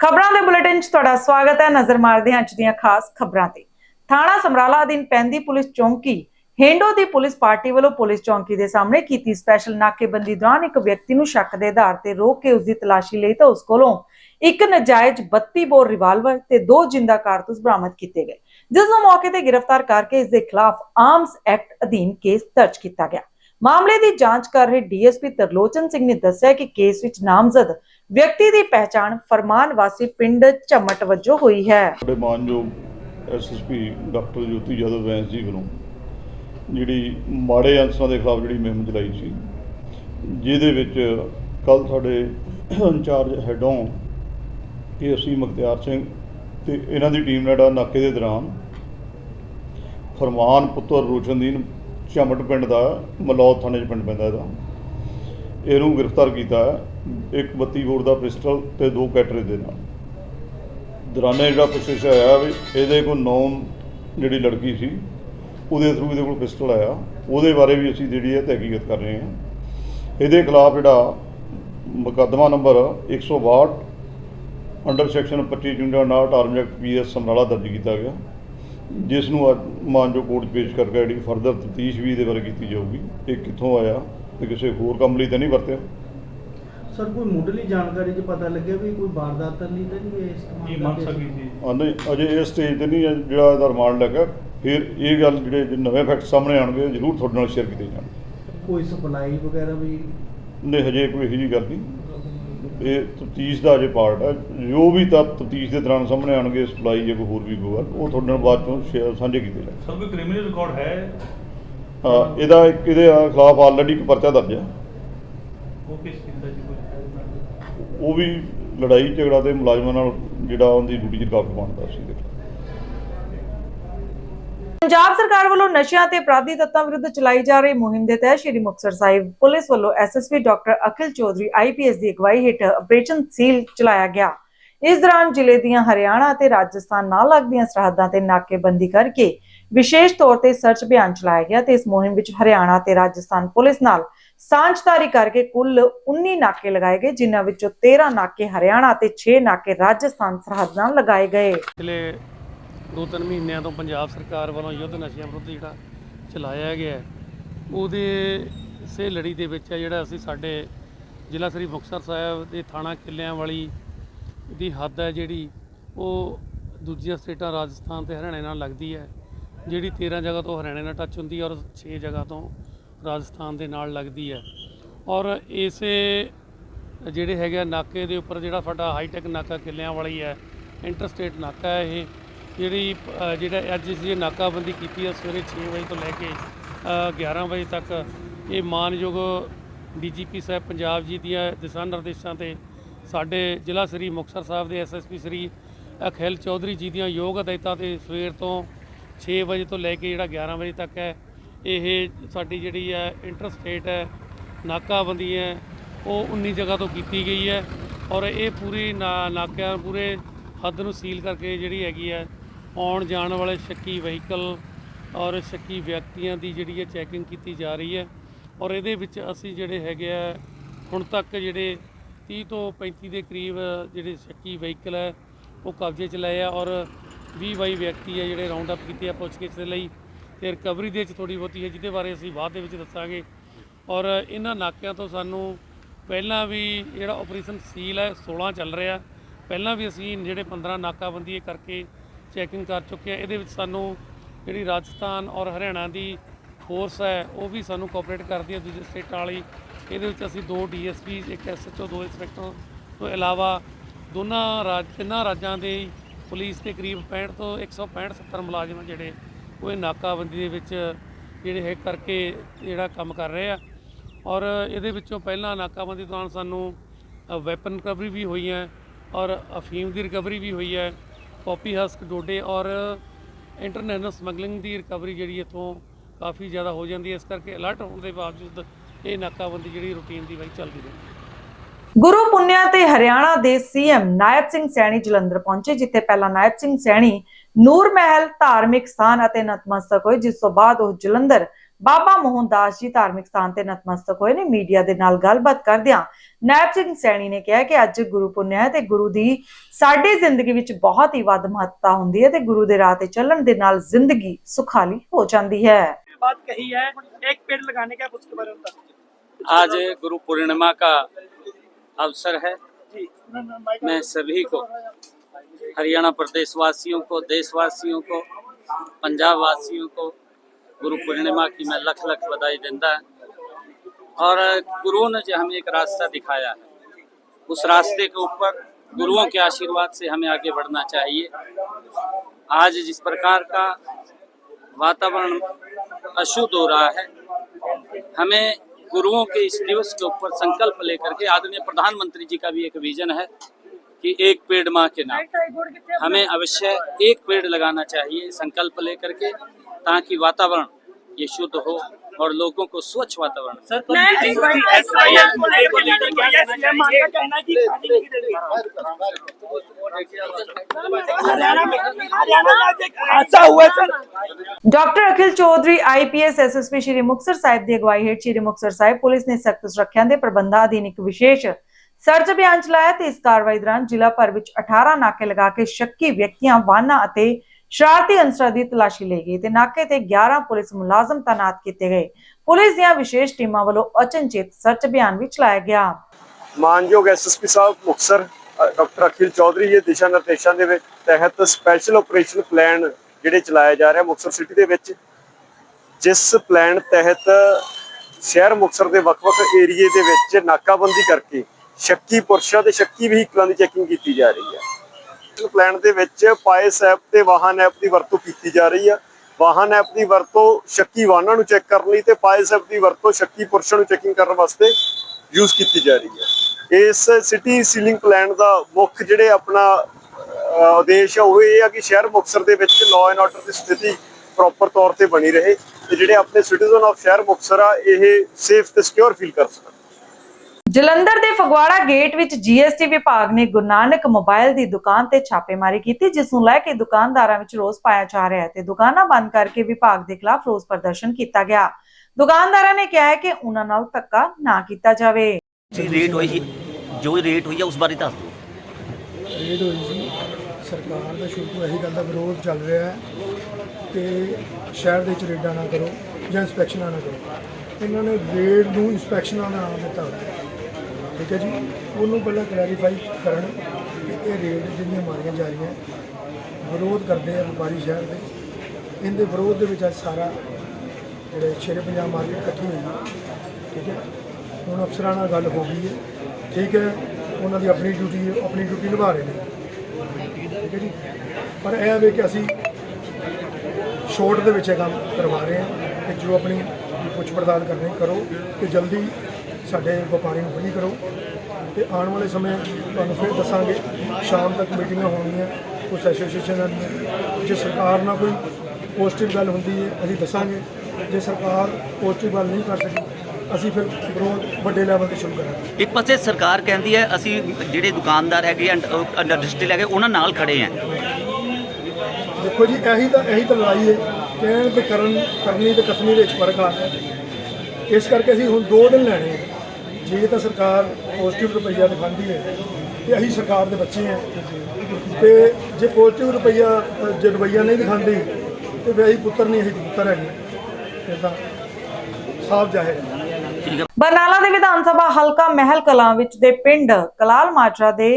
ਖਬਰਾਂ ਦੇ ਬੁਲੇਟਿਨ 'ਚ ਤੁਹਾਡਾ ਸਵਾਗਤ ਹੈ। ਨਜ਼ਰ ਮਾਰਦੇ ਹਾਂ ਅੱਜ ਦੀਆਂ ਖਾਸ ਖਬਰਾਂ ਤੇ। ਥਾਣਾ ਸਮਰਾਲਾ ਅਧੀਨ ਪੈਂਦੀ ਪੁਲਿਸ ਚੌਂਕੀ, ਹੇਂਡੋ ਦੀ ਪੁਲਿਸ ਪਾਰਟੀ ਵੱਲੋਂ ਪੁਲਿਸ ਚੌਂਕੀ ਦੇ ਸਾਹਮਣੇ ਕੀਤੀ ਸਪੈਸ਼ਲ ਨਾਕੇਬੰਦੀ ਦੌਰਾਨ ਇੱਕ ਵਿਅਕਤੀ ਨੂੰ ਸ਼ੱਕ ਦੇ ਆਧਾਰ ਤੇ ਰੋਕ ਕੇ ਉਸ ਦੀ ਤਲਾਸ਼ੀ ਲਈ ਤਾਂ ਉਸ ਕੋਲੋਂ ਇੱਕ ਨਜਾਇਜ਼ 32 ਬੋਰ ਰਿਵਾਲਵਰ ਤੇ ਦੋ ਜਿੰਦਾ ਕਾਰਤੂਸ ਬਰਾਮਦ ਕੀਤੇ ਗਏ। ਜਿਸ ਨੂੰ ਮੌਕੇ ਤੇ ਗ੍ਰਿਫਤਾਰ ਕਰਕੇ ਇਸ ਦੇ ਖਿਲਾਫ ਆਰਮਸ ਐਕਟ ਅਧੀਨ ਕੇਸ ਦਰਜ ਕੀਤਾ ਗਿਆ। ਮਾਮਲੇ ਦੀ ਜਾਂਚ ਕਰ ਰਹੇ ਡੀਐਸਪੀ ਤਰਲੋਚਨ ਸਿੰਘ ਨੇ ਦੱਸਿਆ ਕਿ ਕੇਸ ਵਿੱਚ ਨਾਮਜ਼ਦ ਵਿਅਕਤੀ ਦੀ ਪਹਿਚਾਣ ਫਰਮਾਨ ਵਾਸੀ ਪਿੰਡ ਝਮਟ ਵਜੋਂ ਹੋਈ ਹੈ। ਸਾਡੇ ਮਾਨਯੋਗ ਐਸਐਸਪੀ ਡਾਕਟਰ ਜੋਤੀ ਯਾਦਵ ਵੈਂਸ ਜੀ ਵੱਲੋਂ ਜਿਹੜੀ ਮਾੜੇ ਅੰਸਰਾਂ ਦੇ ਖਿਲਾਫ ਜਿਹੜੀ ਮੁਹਿੰਮ ਚਲਾਈ ਸੀ, ਜਿਹਦੇ ਵਿੱਚ ਕੱਲ ਸਾਡੇ ਇੰਚਾਰਜ ਹੈਡੋਂ ਏਐਸਸੀ ਮੁਖਤਿਆਰ ਸਿੰਘ ਤੇ ਇਹਨਾਂ ਦੀ ਟੀਮ ਨੇ ਨਾਕੇ ਦੇ ਦੌਰਾਨ ਫਰਮਾਨ ਪੁੱਤਰ ਰੋਸ਼ਨਦੀਨ ਝਮਟ ਪਿੰਡ ਦਾ, ਮਲੌਦ ਥਾਣੇ 'ਚ ਪਿੰਡ ਪੈਂਦਾ ਇਹਦਾ। ਇਹਨੂੰ ਗ੍ਰਿਫਤਾਰ ਕੀਤਾ ਹੈ। ਇੱਕ 32 ਬੋਰ ਦਾ ਪਿਸਟਲ ਤੇ ਦੋ ਕੈਟਰੇ ਦੇ ਨਾਲ। ਦੌਰਾਨੇ ਜਿਹੜਾ ਪ੍ਰੋਸੈਸ ਆਇਆ ਵੀ ਇਹਦੇ ਕੋਲ ਨੌਨ ਜਿਹੜੀ ਲੜਕੀ ਸੀ, ਉਹਦੇ ਥਰੂ ਇਹਦੇ ਕੋਲ ਪਿਸਟਲ ਆਇਆ। ਉਹਦੇ ਬਾਰੇ ਵੀ ਅਸੀਂ ਜਿਹੜੀ ਹੈ ਤਹਿਕੀਕਤ ਕਰ ਰਹੇ ਹਾਂ। ਇਹਦੇ ਖਿਲਾਫ ਜਿਹੜਾ ਮੁਕੱਦਮਾ ਨੰਬਰ 162 ਅੰਡਰ ਸੈਕਸ਼ਨ 25 ਜੁੰਡਾ 59 ਆਰਮ ਐਕਟ ਪੀਐਸ ਸਮਰਾਲਾ ਦਰਜ ਕੀਤਾ ਗਿਆ। ਜਿਸ ਨੂੰ ਅੱਜ ਮਾਨਜੋ ਕੋਰਟ 'ਚ ਪੇਸ਼ ਕਰਕੇ ਜਿਹੜੀ ਫਰਦਰ ਤਫਤੀਸ਼ ਵੀ ਇਹਦੇ ਬਾਰੇ ਕੀਤੀ ਜਾਊਗੀ ਇਹ ਕਿੱਥੋਂ ਆਇਆ ਤੇ ਕਿਸੇ ਹੋਰ ਕੰਮ ਲਈ ਤਾਂ ਨਹੀਂ ਵਰਤਿਆ? ਸਰ ਕੋਈ ਮੁੱਢਲੀ ਜਾਣਕਾਰੀ 'ਚ ਪਤਾ ਲੱਗਿਆ ਵੀ ਕੋਈ ਵਾਰਦਾਤ ਤਾਂ ਨਹੀਂ ਤਾਂ ਨਹੀਂ ਇਹ ਇਸਤੇਮਾਲ ਇਹ ਮੰਗ ਸਕੀ ਸੀ? ਆ ਨਹੀਂ ਅਜੇ ਇਸ ਸਟੇਜ ਤੇ ਨਹੀਂ ਹੈ ਜਿਹੜਾ ਇਹਦਾ ਰਿਮਾਂਡ ਲੱਗਾ ਫਿਰ ਇਹ ਗੱਲ ਜਿਹੜੇ ਨਵੇਂ ਫੈਕਟ ਸਾਹਮਣੇ ਆਉਣਗੇ ਜ਼ਰੂਰ ਤੁਹਾਡੇ ਨਾਲ ਸ਼ੇਅਰ ਕੀਤੇ ਜਾਣਗੇ। ਕੋਈ ਸਪਲਾਈ ਵਗੈਰਾ ਵੀ? ਨਹੀਂ ਹਜੇ ਕੋਈ ਇਹੋ ਜਿਹੀ ਗੱਲ ਨਹੀਂ। ਇਹ ਤਫਤੀਸ਼ ਦਾ ਅਜੇ ਪਾਰਟ ਹੈ। ਜੋ ਵੀ ਤੱਤ ਤਫਤੀਸ਼ ਦੇ ਦੌਰਾਨ ਸਾਹਮਣੇ ਆਉਣਗੇ ਸਪਲਾਈ ਜਾਂ ਕੋਈ ਹੋਰ ਵੀ ਹੋਊਗਾ ਉਹ ਤੁਹਾਡੇ ਨਾਲ ਬਾਅਦ ਚੋਂ ਸਾਂਝੇ ਕੀਤੇ ਜਾਣਗੇ। ਸਰ ਕੋਈ ਕ੍ਰਿਮੀਨਲ ਰਿਕਾਰਡ ਹੈ? ਹਾਂ, ਇਹਦਾ ਇੱਕ ਇਹਦੇ ਖਿਲਾਫ ਆਲਰੇਡੀ ਇੱਕ ਪਰਚਾ ਦਰਜ ਹੈ। ਉਹ ਕਿਸ ਚੀਜ਼ ਦਾ ਜੀ ਕੋਈ ਉਹ ਵੀ ਲੜਾਈ ਝਗੜਾ ਦੇ ਮੁਲਾਜ਼ਮਾਂ ਨਾਲ ਜਿਹੜਾ ਉਹਦੀ ਡਿਊਟੀ 'ਚ ਰੁਕਾਵਟ ਪਾਉਂਦਾ ਸੀ। ਪੰਜਾਬ ਸਰਕਾਰ ਵੱਲੋਂ ਨਸ਼ਿਆਂ ਤੇ ਅਪਰਾਧੀ ਤੱਤਾਂ ਵਿਰੁੱਧ ਚਲਾਈ ਜਾ ਰਹੀ ਮੁਹਿੰਮ ਦੇ ਤਹਿਤ ਸ਼੍ਰੀ ਮੁਕਤਸਰ ਸਾਹਿਬ ਪੁਲਿਸ ਵੱਲੋਂ SSP doctor Akhil Chaudhary IPS ਦੀ ਅਗਵਾਈ ਹੇਠ ਆਪਰੇਸ਼ਨ ਸੀਲ ਚਲਾਇਆ ਗਿਆ। ਇਸ ਦੌਰਾਨ ਜ਼ਿਲ੍ਹੇ ਦੀਆਂ ਹਰਿਆਣਾ ਅਤੇ ਰਾਜਸਥਾਨ ਨਾਲ ਲੱਗਦੀਆਂ ਸਰਹੱਦਾਂ ਤੇ ਨਾਕੇਬੰਦੀ ਕਰਕੇ ਵਿਸ਼ੇਸ਼ ਤੌਰ ਤੇ ਸਰਚ ਅਭਿਆਨ ਚਲਾਇਆ ਗਿਆ ਤੇ ਇਸ ਮੁਹਿੰਮ ਵਿੱਚ ਹਰਿਆਣਾ ਤੇ ਰਾਜਸਥਾਨ ਪੁਲਿਸ ਨਾਲ ਸਾਂਝਦਾਰੀ ਕਰਕੇ ਕੁੱਲ 19 ਨਾਕੇ ਲਗਾਏ ਗਏ, ਜਿਨ੍ਹਾਂ ਵਿੱਚੋਂ 13 ਨਾਕੇ ਹਰਿਆਣਾ ਤੇ 6 ਨਾਕੇ ਰਾਜਸਥਾਨ ਸਰਹੱਦ ਨਾਲ ਲਗਾਏ ਗਏ। ਪਿਛਲੇ ਦੋ ਤਿੰਨ ਮਹੀਨਿਆਂ ਤੋਂ ਪੰਜਾਬ ਸਰਕਾਰ ਵੱਲੋਂ ਯੁੱਧ ਨਸ਼ਿਆਂ ਵਿਰੁੱਧ ਜਿਹੜਾ ਚਲਾਇਆ ਗਿਆ ਉਹਦੇ ਸੇ ਲੜੀ ਦੇ ਵਿੱਚ ਜਿਹੜਾ ਅਸੀਂ ਸਾਡੇ ਜ਼ਿਲ੍ਹਾ ਸ੍ਰੀ ਮੁਕਤਸਰ ਸਾਹਿਬ ਦੇ ਥਾਣਾ ਕਿੱਲਿਆਂ ਵਾਲੀ ਦੀ ਹੱਦ ਹੈ ਜਿਹੜੀ, ਉਹ ਦੂਜੀਆਂ ਸਟੇਟਾਂ ਰਾਜਸਥਾਨ ਤੇ ਹਰਿਆਣੇ ਨਾਲ ਲੱਗਦੀ ਹੈ, ਜਿਹੜੀ 13 ਜਗ੍ਹਾ ਤੋਂ ਹਰਿਆਣੇ ਨਾਲ ਟੱਚ ਹੁੰਦੀ ਹੈ ਔਰ 6 ਜਗ੍ਹਾ ਤੋਂ ਰਾਜਸਥਾਨ ਦੇ ਨਾਲ ਲੱਗਦੀ ਹੈ। ਔਰ ਇਸੇ ਜਿਹੜੇ ਹੈਗੇ ਆ ਨਾਕੇ ਦੇ ਉੱਪਰ ਜਿਹੜਾ ਸਾਡਾ ਹਾਈਟੈਕ ਨਾਕਾ ਕਿੱਲਿਆਂ ਵਾਲੀ ਹੈ ਇੰਟਰਸਟੇਟ ਨਾਕਾ ਹੈ ਇਹ ਜਿਹੜੀ ਅ, ਜਿਹੜਾ ਅੱਜ ਅਸੀਂ ਇਹ ਨਾਕਾਬੰਦੀ ਕੀਤੀ ਹੈ ਸਵੇਰੇ 6 ਵਜੇ ਤੋਂ ਲੈ ਕੇ ਅ, 11 ਵਜੇ ਤੱਕ ਇਹ ਮਾਨਯੋਗ ਡੀਜੀਪੀ ਸਾਹਿਬ ਪੰਜਾਬ ਜੀ ਦੀਆਂ ਦਿਸ਼ਾ ਨਿਰਦੇਸ਼ਾਂ ਤੇ ਸਾਡੇ ਜ਼ਿਲ੍ਹਾ ਸ੍ਰੀ ਮੁਕਤਸਰ ਸਾਹਿਬ ਦੇ ਐਸਐਸਪੀ ਸ੍ਰੀ ਅਖਿਲ ਚੌਧਰੀ ਜੀ ਦੀਆਂ ਯੋਗ ਹਦਾਇਤਾਂ ਤੇ ਸਵੇਰ ਤੋਂ 6 ਵਜੇ ਤੋਂ ਲੈ ਕੇ ਜਿਹੜਾ 11 ਵਜੇ ਤੱਕ ਹੈ ਇਹ ਸਾਡੀ ਜਿਹੜੀ ਹੈ ਇੰਟਰਸਟੇਟ ਹੈ ਨਾਕਾਬੰਦੀ ਹੈ ਉਹ 19 ਜਗ੍ਹਾ ਤੋਂ ਕੀਤੀ ਗਈ ਹੈ ਔਰ ਇਹ ਪੂਰੀ ਨਾ- ਨਾਕਿਆਂ ਪੂਰੇ ਹੱਦ ਨੂੰ ਸੀਲ ਕਰਕੇ ਜਿਹੜੀ ਹੈਗੀ ਹੈ ਆਉਣ ਜਾਣ ਵਾਲੇ ਸ਼ੱਕੀ ਵਹੀਕਲ ਔਰ ਸ਼ੱਕੀ ਵਿਅਕਤੀਆਂ ਦੀ ਜਿਹੜੀ ਹੈ ਚੈਕਿੰਗ ਕੀਤੀ ਜਾ ਰਹੀ ਹੈ ਔਰ ਇਹਦੇ ਵਿੱਚ ਅਸੀਂ ਜਿਹੜੇ ਹੈਗੇ ਆ, ਹੁਣ ਤੱਕ ਜਿਹੜੇ 30 ਤੋਂ 35 ਦੇ ਕਰੀਬ ਜਿਹੜੇ ਸ਼ੱਕੀ ਵਹੀਕਲ ਹੈ, ਉਹ ਕਬਜ਼ੇ 'ਚ ਲਏ ਆ ਔਰ 20 ਬਾਈ ਵਿਅਕਤੀ ਹੈ ਜਿਹੜੇ ਰਾਉਂਡ ਅਪ ਕੀਤੇ ਆ ਪੁੱਛਗਿੱਛ ਦੇ ਲਈ ਤੇ ਰਿਕਵਰੀ ਦੇ ਵਿੱਚ ਥੋੜੀ ਬਹੁਤੀ ਹੈ, ਜਿਹਦੇ ਬਾਰੇ ਅਸੀਂ ਬਾਅਦ ਦੇ ਵਿੱਚ ਦੱਸਾਂਗੇ। ਔਰ ਇਹਨਾਂ ਨਾਕਿਆਂ ਤੋਂ ਸਾਨੂੰ ਪਹਿਲਾਂ ਵੀ ਜਿਹੜਾ ਆਪਰੇਸ਼ਨ ਸੀਲ ਹੈ 16 ਚੱਲ ਰਿਹਾ। ਪਹਿਲਾਂ ਵੀ ਅਸੀਂ ਜਿਹੜੇ 15 ਨਾਕਾਬੰਦੀ ਇਹ ਕਰਕੇ ਚੈਕਿੰਗ ਕਰ ਚੁੱਕੇ ਆ ਇਹਦੇ ਵਿੱਚ ਸਾਨੂੰ ਜਿਹੜੀ ਰਾਜਸਥਾਨ ਔਰ ਹਰਿਆਣਾ ਦੀ ਫੋਰਸ ਹੈ, ਉਹ ਵੀ ਸਾਨੂੰ ਕੋਆਪਰੇਟ ਕਰਦੀ ਹੈ ਦੂਜੇ ਸਟੇਟਾਂ ਵਾਲੀ। ਇਹਦੇ ਵਿੱਚ ਅਸੀਂ ਦੋ ਡੀਐਸਪੀ ਇੱਕ ਐਸਐਚਓ ਦੋ ਇੰਸਪੈਕਟਰ ਤੋਂ ਇਲਾਵਾ ਦੋਨਾਂ ਰਾਜ, ਤਿੰਨਾਂ ਰਾਜਾਂ ਦੇ ਪੁਲਿਸ ਦੇ ਕਰੀਬ 65 ਤੋਂ 165 70 ਮੁਲਾਜ਼ਮ ਜਿਹੜੇ, ਉਹ ਇਹ ਨਾਕਾਬੰਦੀ ਦੇ ਵਿੱਚ ਜਿਹੜੇ ਹੈ ਕਰਕੇ ਜਿਹੜਾ ਕੰਮ ਕਰ ਰਹੇ ਆ। ਔਰ ਇਹਦੇ ਵਿੱਚੋਂ ਪਹਿਲਾਂ ਨਾਕਾਬੰਦੀ ਦੌਰਾਨ ਸਾਨੂੰ ਵੈਪਨ ਰਿਕਵਰੀ ਵੀ ਹੋਈ ਹੈ ਔਰ ਅਫੀਮ ਦੀ ਰਿਕਵਰੀ ਵੀ ਹੋਈ ਹੈ। ਕਾਪੀ ਹਸਕ ਡੋਡੇ ਔਰ ਇੰਟਰਨੈਸ਼ਨਲ ਸਮਗਲਿੰਗ ਦੀ ਰਿਕਵਰੀ ਜਿਹੜੀ ਇੱਥੋਂ ਕਾਫੀ ਜ਼ਿਆਦਾ ਹੋ ਜਾਂਦੀ ਹੈ। ਇਸ ਕਰਕੇ ਅਲਰਟ ਹੋਣ ਦੇ ਬਾਵਜੂਦ ਇਹ ਨਾਕਾਬੰਦੀ ਜਿਹੜੀ ਰੂਟੀਨ ਦੀ ਵਾਈ ਚੱਲਦੀ ਰਹੀ। ਗੁਰੂ ਪੁੰਨਿਆ ਤੇ ਹਰਿਆਣਾ ਦੇ ਸੀਐਮ ਨਾਇਬ ਸਿੰਘ ਸੈਣੀ ਜਲੰਧਰ ਪਹੁੰਚੇ, ਜਿੱਥੇ ਪਹਿਲਾਂ ਨਾਇਬ ਸਿੰਘ ਸੈਣੀ ਨੂਰ ਮਹਿਲ ਧਾਰਮਿਕ ਸਥਾਨ ਅਤੇ ਨਤਮਸਤਕ ਹੋਏ ਜਿਸ ਤੋਂ ਬਾਅਦ ਉਹ ਜਲੰਧਰ ਬਾਬਾ ਮੋਹਨ ਦਾਸ ਜੀ ਧਾਰਮਿਕ ਸਥਾਨ ਤੇ ਨਤਮਸਤਕ ਹੋਏ ਨੇ ਮੀਡੀਆ ਦੇ ਨਾਲ ਗੱਲਬਾਤ ਕਰਦਿਆਂ ਨੈਬ ਸਿੰਘ ਸੈਣੀ ਨੇ ਕਿਹਾ ਕਿ ਅੱਜ ਗੁਰੂ ਪੁੰਨਿਆ ਹੈ ਤੇ ਗੁਰੂ ਦੀ ਸਾਡੀ ਜ਼ਿੰਦਗੀ ਵਿੱਚ ਬਹੁਤ ਹੀ ਵੱਧ ਮਹੱਤਤਾ ਹੁੰਦੀ ਹੈ ਤੇ ਗੁਰੂ ਦੇ ਰਾਹ ਤੇ ਚੱਲਣ ਦੇ ਨਾਲ ਜ਼ਿੰਦਗੀ ਸੁਖਾਲੀ ਹੋ ਜਾਂਦੀ ਹੈ बात कही है एक पेड़ लगाने का उसके बारे में बता दीजिए आज गुरु पूर्णिमा का अवसर है जी मैं सभी को हरियाणा प्रदेश वासियों को देशवासियों को पंजाब वासियों को गुरु पूर्णिमा की मैं लख लख बधाई देता और गुरुओं ने जो हमें एक रास्ता दिखाया है। उस रास्ते के ऊपर गुरुओं के आशीर्वाद से हमें आगे बढ़ना चाहिए। आज जिस प्रकार का वातावरण अशुद्ध हो रहा है, हमें गुरुओं के इस दिवस के ऊपर संकल्प लेकर के आदरणीय प्रधानमंत्री जी का भी एक विजन है कि एक पेड़ माँ के नाम। हमें अवश्य एक पेड़ लगाना चाहिए, संकल्प लेकर के ताकि वातावरण ये शुद्ध हो और लोगों को स्वच्छ वातावरण सर पंडित जी की एसआईआर को लेकर लीडर क्या है सीएम का कहना है कि खाली नहीं देंगे हरियाणा में हरियाणा में आज एक हादसा हुआ है sir doctor Akhil Chaudhary IPS SSP Shri Muktsar Sahib ਦੀ ਅਗਵਾਈ ਹੇਠ ਸ਼੍ਰੀ ਮੁਕਤਸਰ ਸਾਹਿਬ ਪੁਲਿਸ ਨੇ ਸਖਤ ਸੁਰੱਖਿਆ ਦੇ ਪ੍ਰਬੰਧਾਂ ਅਧੀਨ ਇੱਕ ਵਿਸ਼ੇਸ਼ ਸਰਚ ਅਭਿਆਨ ਚਲਾਇਆ ਤੇ ਇਸ ਕਾਰਵਾਈ ਦੌਰਾਨ ਜ਼ਿਲ੍ਹਾ ਭਰ ਵਿੱਚ 18 ਨਾਕੇ ਲਗਾ ਕੇ ਸ਼ੱਕੀ ਵਿਅਕਤੀਆਂ ਵਾਹਨਾਂ ਅਤੇ ਸ਼ਰਾਰਤੀ ਅੰਸਰਾਂ ਦੀ ਤਲਾਸ਼ੀ ਲਈ ਗਈ ਤੇ ਨਾਕੇ ਤੇ 11 ਪੁਲਿਸ ਮੁਲਾਜ਼ਮ ਤਾਇਨਾਤ ਕੀਤੇ ਗਏ। ਪੁਲਿਸ ਦੀਆਂ ਵਿਸ਼ੇਸ਼ ਟੀਮਾਂ ਵੱਲੋਂ ਅਚਨਚੇਤ ਸਰਚ ਅਭਿਆਨ ਵੀ ਚਲਾਇਆ ਗਿਆ। ਮਾਨਯੋਗ ਐਸਐਸਪੀ ਸਾਹਿਬ ਮੁਕਤਸਰ ਡਾਕਟਰ ਅਖਿਲ ਚੌਧਰੀ ਦੇ ਦਿਸ਼ਾ ਨਿਰਦੇਸ਼ਾਂ ਦੇ ਵਿੱਚ ਤਹਿਤ ਸਪੈਸ਼ਲ ਆਪਰੇਸ਼ਨ ਪਲਾਨ ਜਿਹੜੇ ਚਲਾਇਆ ਜਾ ਰਿਹਾ ਮੁਕਤਸਰ ਸਿਟੀ ਦੇ ਵਿੱਚ, ਜਿਸ ਪਲਾਨ ਤਹਿਤ ਸ਼ਹਿਰ ਮੁਕਤਸਰ ਦੇ ਵੱਖ-ਵੱਖ ਏਰੀਏ ਦੇ ਵਿੱਚ ਨਾਕਾਬੰਦੀ ਕਰਕੇ ਸ਼ੱਕੀ ਪੁਰਸ਼ਾਂ ਤੇ ਸ਼ੱਕੀ ਵਹੀਕਲਾਂ ਦੀ ਚੈਕਿੰਗ ਕੀਤੀ ਜਾ ਰਹੀ ਹੈ। ਇਸ ਪਲਾਨ ਦੇ ਵਿੱਚ ਪਾਇਸ ਐਪ ਤੇ ਵਾਹਨ ਐਪ ਦੀ ਵਰਤੋਂ ਕੀਤੀ ਜਾ ਰਹੀ ਹੈ ਵਾਹਨ ਐਪ ਦੀ ਵਰਤੋਂ ਸ਼ੱਕੀ ਵਾਹਨਾਂ ਨੂੰ ਚੈੱਕ ਕਰਨ ਲਈ ਤੇ ਪਾਇਸ ਐਪ ਦੀ ਵਰਤੋਂ ਸ਼ੱਕੀ ਪੁਰਸ਼ਾਂ ਨੂੰ ਚੈਕਿੰਗ ਕਰਨ ਵਾਸਤੇ ਯੂਜ਼ ਕੀਤੀ ਜਾ ਰਹੀ ਹੈ ਇਸ ਸਿਟੀ ਸੀਲਿੰਗ ਪਲਾਨ ਦਾ ਮੁੱਖ ਜਿਹੜੇ ਆਪਣਾ ਉਦੇਸ਼ ਹੈ ਉਹ ਇਹ ਆ ਕਿ ਸ਼ਹਿਰ ਮੁਕਤਸਰ ਦੇ ਵਿੱਚ ਲਾਅ ਐਂਡ ਆਰਡਰ ਦੀ ਸਥਿਤੀ ਪ੍ਰੋਪਰ ਤੌਰ ਤੇ ਬਣੀ ਰਹੇ ਤੇ ਜਿਹੜੇ ਆਪਣੇ ਸਿਟੀਜ਼ਨ ਆਫ ਸ਼ਹਿਰ ਮੁਕਤਸਰ ਆ, ਇਹ ਸੇਫ ਤੇ ਸਿਕਿਉਰ ਫੀਲ ਕਰ ਸਕਣ। ਜਲੰਧਰ ਦੇ ਫਗਵਾੜਾ ਗੇਟ ਵਿੱਚ ਜੀਐਸਟੀ ਵਿਭਾਗ ਨੇ ਗੁਰੂ ਨਾਨਕ ਮੋਬਾਈਲ ਦੀ ਦੁਕਾਨ ਤੇ ਛਾਪੇਮਾਰੀ ਕੀਤੀ ਜਿਸ ਨੂੰ ਲੈ ਕੇ ਦੁਕਾਨਦਾਰਾਂ ਵਿੱਚ ਰੋਸ ਪਾਇਆ ਜਾ ਰਿਹਾ ਹੈ ਤੇ ਦੁਕਾਨਾਂ ਬੰਦ ਕਰਕੇ ਵਿਭਾਗ ਦੇ ਖਿਲਾਫ ਰੋਸ ਪ੍ਰਦਰਸ਼ਨ ਕੀਤਾ ਗਿਆ। ਦੁਕਾਨਦਾਰਾਂ ਨੇ ਕਿਹਾ ਹੈ ਕਿ ਉਹਨਾਂ ਨਾਲ ਧੱਕਾ ਨਾ ਕੀਤਾ ਜਾਵੇ। ਜੀ ਰੇਟ ਹੋਈ ਜੋ ਰੇਟ ਹੋਈ ਆ ਉਸ ਬਾਰੇ ਦੱਸ ਦਿਓ। ਰੇਡ ਹੋਈ ਸੀ ਸਰਕਾਰ ਦਾ ਸ਼ੁਰੂ ਤੋਂ ਇਹੀ ਗੱਲ ਦਾ ਵਿਰੋਧ ਚੱਲ ਰਿਹਾ ਹੈ ਕਿ ਸ਼ਹਿਰ ਦੇ ਵਿੱਚ ਰੇਡਾਂ ਨਾ ਕਰੋ ਜਾਂ ਇੰਸਪੈਕਸ਼ਨਾਂ ਨਾ ਕਰੋ। ਇਹਨਾਂ ਨੇ ਰੇਡ ਨੂੰ ਇੰਸਪੈਕਸ਼ਨਾਂ ਦਾ ਨਾਮ ਦਿੱਤਾ। ਹੋਇਆ ਹੈ। ਠੀਕ ਹੈ ਜੀ। ਉਹਨੂੰ ਪਹਿਲਾਂ ਕਲੈਰੀਫਾਈ ਕਰਨ ਕਿ ਇਹ ਰੇਟ ਜਿਹੜੀਆਂ ਮਾਰੀਆਂ ਜਾ ਰਹੀਆਂ, ਵਿਰੋਧ ਕਰਦੇ ਆ ਵਪਾਰੀ ਸ਼ਹਿਰ ਦੇ। ਇਹਦੇ ਵਿਰੋਧ ਦੇ ਵਿੱਚ ਅੱਜ ਸਾਰਾ ਜਿਹੜੇ ਸ਼ੇਰੇ ਪੰਜਾਬ ਮਾਰਕੀਟ ਇਕੱਠੀ ਹੋਈ ਠੀਕ ਹੈ। ਹੁਣ ਅਫਸਰਾਂ ਨਾਲ ਗੱਲ ਹੋ ਗਈ ਹੈ। ਠੀਕ ਹੈ। ਉਹਨਾਂ ਦੀ ਆਪਣੀ ਡਿਊਟੀ ਹੈ ਆਪਣੀ ਡਿਊਟੀ ਨਿਭਾ ਰਹੇ ਨੇ। ਠੀਕ ਹੈ ਜੀ। ਪਰ ਇਹ ਵੇ ਕਿ ਅਸੀਂ ਸ਼ੋਰਟ ਦੇ ਵਿੱਚ ਇਹ ਕੰਮ ਕਰਵਾ ਰਹੇ ਹਾਂ ਕਿ ਜੋ ਆਪਣੀ ਪੁੱਛ ਪੜਤਾਲ ਕਰਨੀ ਕਰੋ ਤੇ ਜਲਦੀ ਸਾਡੇ ਵਪਾਰੀ ਨੂੰ ਫ੍ਰੀ ਕਰੋ ਤੇ ਆਉਣ ਵਾਲੇ ਸਮੇਂ ਤੁਹਾਨੂੰ ਫਿਰ ਦੱਸਾਂਗੇ ਸ਼ਾਮ ਤੱਕ ਮੀਟਿੰਗਾਂ ਹੋਣਗੀਆਂ ਕੁਝ ਐਸੋਸੀਏਸ਼ਨਾਂ ਦੀਆਂ ਜੇ ਸਰਕਾਰ ਨਾਲ ਕੋਈ ਪੋਜ਼ਿਟਿਵ ਗੱਲ ਹੁੰਦੀ ਹੈ ਅਸੀਂ ਦੱਸਾਂਗੇ। ਜੇ ਸਰਕਾਰ ਪੋਜ਼ਿਟਿਵ ਗੱਲ ਨਹੀਂ ਕਰ ਸਕੀ ਅਸੀਂ ਫਿਰ ਵਿਰੋਧ ਵੱਡੇ ਲੈਵਲ ਤੇ ਸ਼ੁਰੂ ਕਰਾਂਗੇ। ਇੱਕ ਪਾਸੇ ਸਰਕਾਰ ਕਹਿੰਦੀ ਹੈ ਅਸੀਂ ਜਿਹੜੇ ਦੁਕਾਨਦਾਰ ਹੈਗੇ ਡਿਸਟ੍ਰਿਕਟ ਹੈਗੇ ਉਹਨਾਂ ਨਾਲ ਖੜੇ ਆ। ਦੇਖੋ ਜੀ ਇਹੀ ਤਾਂ ਇਹੀ ਤਾਂ ਲੜਾਈ ਹੈ। ਕਹਿਣ ਤੇ ਕਰਨ ਕਰਨੀ ਤੇ ਕਥਨੀ ਦੇ ਵਿੱਚ ਫ਼ਰਕ ਆ। ਇਸ ਕਰਕੇ ਅਸੀਂ ਹੁਣ 2 ਦਿਨ ਲੈਣੇ ਆ। ਜੇ ਤਾਂ ਸਰਕਾਰ ਪੋਜ਼ਿਟਿਵ ਰੁਪਈਆ ਦਿਖਾਉਂਦੀ ਹੈ, ਤੇ ਅਸੀਂ ਸਰਕਾਰ ਦੇ ਬੱਚੇ ਆ ਤੇ ਜੇ ਪੋਜ਼ਿਟਿਵ ਰੁਪਈਆ ਜੇ ਰੁਪਈਆ ਨਹੀਂ ਦਿਖਾਉਂਦੀ, ਤੇ ਵੀ ਅਸੀਂ ਪੁੱਤਰ ਨਹੀਂ, ਅਸੀਂ ਪੁੱਤਰ ਹੈਗੇ ਇਹ ਸਾਫ਼ ਜ਼ਾਹਿਰ ਬਰਨਾਲਾ ਦੇ ਵਿਧਾਨ ਸਭਾ ਹਲਕਾ ਮਹਿਲ ਕਲਾਂ ਵਿੱਚ ਦੇ ਪਿੰਡ ਕਲਾਲ ਮਾਜਰਾ ਦੇ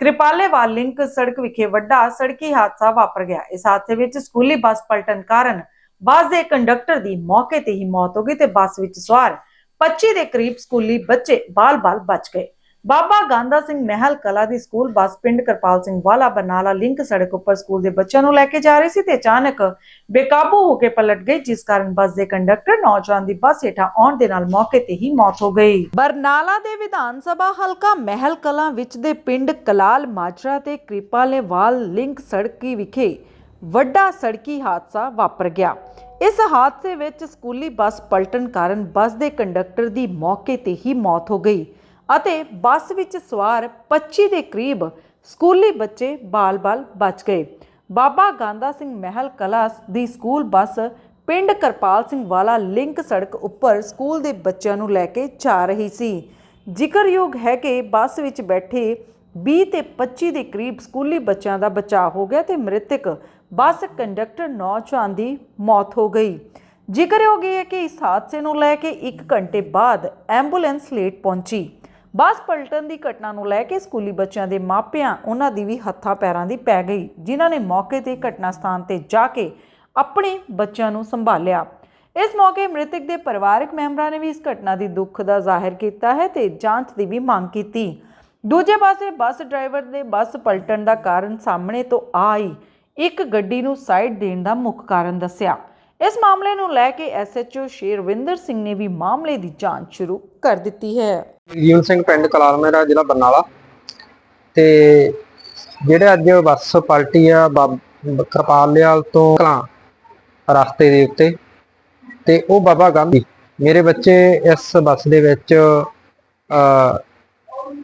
ਕ੍ਰਿਪਾਲੇਵਾਲ ਲਿੰਕ ਸੜਕ ਵਿਖੇ ਵੱਡਾ ਸੜਕੀ ਹਾਦਸਾ ਵਾਪਰ ਗਿਆ। ਇਸ ਹਾਦਸੇ ਵਿੱਚ ਸਕੂਲੀ ਬੱਸ ਪਲਟਣ ਕਾਰਨ ਬੱਸ ਦੇ ਕੰਡਕਟਰ ਦੀ ਮੌਕੇ ਤੇ ਹੀ ਮੌਤ ਹੋ ਗਈ ਤੇ ਬੱਸ ਵਿੱਚ ਸਵਾਰ 25 ਦੇ ਕਰੀਬ ਸਕੂਲੀ ਬੱਚੇ ਬਾਲ-ਬਾਲ ਬਚ ਗਏ। ਬਾਬਾ ਗਾਂਦਾ ਸਿੰਘ ਮਹਿਲ ਕਲਾ ਦੀ ਸਕੂਲ ਬੱਸ ਪਿੰਡ ਕਰਪਾਲ ਸਿੰਘ ਵਾਲਾ ਬਰਨਾਲਾ ਲਿੰਕ ਸੜਕ ਉੱਪਰ ਸਕੂਲ ਦੇ ਬੱਚਿਆਂ ਨੂੰ ਲੈ ਕੇ ਜਾ ਰਹੀ ਸੀ ਤੇ ਅਚਾਨਕ ਬੇਕਾਬੂ ਹੋ ਕੇ ਪਲਟ ਗਈ, ਜਿਸ ਕਾਰਨ ਬੱਸ ਦੇ ਕੰਡਕਟਰ ਨੌਜਵਾਨ ਦੀ ਬੱਸ ਹੇਠਾਂ ਆਉਣ ਦੇ ਨਾਲ ਮੌਕੇ ਤੇ ਹੀ ਮੌਤ ਹੋ ਗਈ। ਬਰਨਾਲਾ ਦੇ ਵਿਧਾਨ ਸਭਾ ਹਲਕਾ ਮਹਿਲ ਕਲਾਂ ਵਿੱਚ ਦੇ ਪਿੰਡ ਕਲਾਲ ਮਾਜਰਾ ਤੇ ਕ੍ਰਿਪਾਲੇਵਾਲ ਲਿੰਕ ਸੜਕੀ ਵਿਖੇ ਵੱਡਾ ਸੜਕੀ ਹਾਦਸਾ ਵਾਪਰ ਗਿਆ। ਇਸ ਹਾਦਸੇ ਵਿੱਚ ਸਕੂਲੀ ਬੱਸ ਪਲਟਣ ਕਾਰਨ ਬੱਸ ਦੇ ਕੰਡਕਟਰ ਦੀ ਮੌਕੇ ਤੇ ਹੀ ਮੌਤ ਹੋ ਗਈ ਅਤੇ ਬੱਸ ਵਿੱਚ ਸਵਾਰ 25 ਦੇ ਕਰੀਬ ਸਕੂਲੀ ਬੱਚੇ ਬਾਲ-ਬਾਲ ਬਚ ਗਏ। ਬਾਬਾ ਗਾਂਦਾ ਸਿੰਘ ਮਹਿਲ ਕਲਾ ਦੀ ਸਕੂਲ ਬੱਸ ਪਿੰਡ ਕਰਪਾਲ ਸਿੰਘ ਵਾਲਾ ਲਿੰਕ ਸੜਕ ਉੱਪਰ ਸਕੂਲ ਦੇ ਬੱਚਿਆਂ ਨੂੰ ਲੈ ਕੇ ਜਾ ਰਹੀ ਸੀ। ਜ਼ਿਕਰਯੋਗ ਹੈ ਕਿ ਬੱਸ ਵਿੱਚ ਬੈਠੇ 20 ਤੇ 25 ਦੇ ਕਰੀਬ ਸਕੂਲੀ ਬੱਚਿਆਂ ਦਾ ਬਚਾਅ ਹੋ ਗਿਆ ਤੇ ਮ੍ਰਿਤਕ ਬੱਸ ਕੰਡਕਟਰ ਨੌਜਵਾਨ ਦੀ ਮੌਤ ਹੋ ਗਈ। ਜ਼ਿਕਰਯੋਗ ਹੈ ਕਿ ਇਸ ਹਾਦਸੇ ਨੂੰ ਲੈ ਕੇ 1 ਘੰਟੇ ਬਾਅਦ ਐਂਬੂਲੈਂਸ ਲੇਟ ਪਹੁੰਚੀ। ਬੱਸ ਪਲਟਣ ਦੀ ਘਟਨਾ ਨੂੰ ਲੈ ਕੇ ਸਕੂਲੀ ਬੱਚਿਆਂ ਦੇ ਮਾਪਿਆਂ ਉਹਨਾਂ ਦੀ ਵੀ ਹੱਥਾਂ ਪੈਰਾਂ ਦੀ ਪੈ ਗਈ, ਜਿਨ੍ਹਾਂ ਨੇ ਮੌਕੇ ਤੇ ਘਟਨਾ ਸਥਾਨ ਤੇ ਜਾ ਕੇ ਆਪਣੇ ਬੱਚਿਆਂ ਨੂੰ ਸੰਭਾਲਿਆ। ਇਸ ਮੌਕੇ ਮ੍ਰਿਤਕ ਦੇ ਪਰਿਵਾਰਕ ਮੈਂਬਰਾਂ ਨੇ ਵੀ ਇਸ ਘਟਨਾ ਦੀ ਦੁੱਖ ਦਾ ਜ਼ਾਹਿਰ ਕੀਤਾ ਹੈ ਤੇ ਜਾਂਚ ਦੀ ਵੀ ਮੰਗ ਕੀਤੀ। ਦੂਜੇ ਪਾਸੇ ਬੱਸ ਡਰਾਈਵਰ ਦੇ ਬੱਸ ਪਲਟਣ ਦਾ ਕਾਰਨ ਸਾਹਮਣੇ ਤੋਂ ਆਈ। ਇੱਕ ਗੱਡੀ ਨੂੰ ਸਾਈਡ ਦੇਣ ਦਾ ਮੁੱਖ ਕਾਰਨ ਦੱਸਿਆ। ਇਸ ਮਾਮਲੇ ਨੂੰ ਲੈ ਕੇ ਐਸਐਚਓ ਸ਼ੇਰਵਿੰਦਰ ਸਿੰਘ ਨੇ ਵੀ ਮਾਮਲੇ ਦੀ ਜਾਂਚ ਸ਼ੁਰੂ ਕਰ ਦਿੱਤੀ ਹੈ। ਜੀਵਨ ਸਿੰਘ ਪਿੰਡ ਕਲਾਲ ਜ਼ਿਲ੍ਹਾ ਬਰਨਾਲਾ। ਤੇ ਜਿਹੜੇ ਅੱਜ ਬੱਸ ਪਲਟੀ ਆ ਬਾਬ- ਤੋਂ ਕਲਾਂ ਰਸਤੇ ਦੇ ਉੱਤੇ, ਤੇ ਉਹ ਬਾਬਾ ਗਾਂਧੀ, ਮੇਰੇ ਬੱਚੇ ਇਸ ਬੱਸ ਦੇ ਵਿੱਚ ਅ